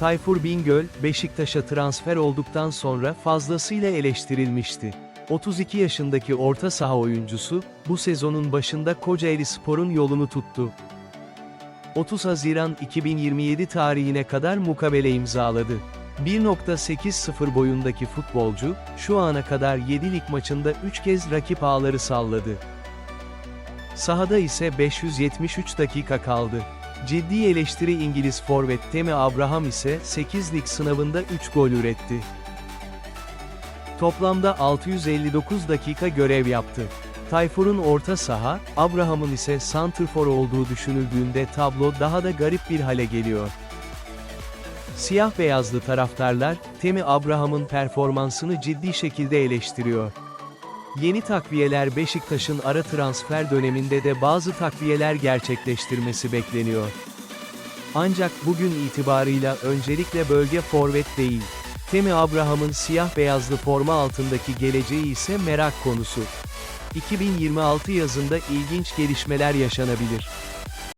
Tayfur Bingöl, Beşiktaş'a transfer olduktan sonra fazlasıyla eleştirilmişti. 32 yaşındaki orta saha oyuncusu, bu sezonun başında Kocaeli Spor'un yolunu tuttu. 30 Haziran 2027 tarihine kadar mukabele imzaladı. 1.80 boyundaki futbolcu, şu ana kadar 7 lig maçında 3 kez rakip ağları salladı. Sahada ise 573 dakika kaldı. Ciddi eleştiri İngiliz forvet Temi Abraham ise 8 lig sınavında 3 gol üretti. Toplamda 659 dakika görev yaptı. Tayfur'un orta saha, Abraham'ın ise santrfor olduğu düşünüldüğünde tablo daha da garip bir hale geliyor. Siyah beyazlı taraftarlar, Temi Abraham'ın performansını ciddi şekilde eleştiriyor. Yeni takviyeler Beşiktaş'ın ara transfer döneminde de bazı takviyeler gerçekleştirmesi bekleniyor. Ancak bugün itibarıyla öncelikle bölge forvet değil. Temi Abraham'ın siyah beyazlı forma altındaki geleceği ise merak konusu. 2026 yazında ilginç gelişmeler yaşanabilir.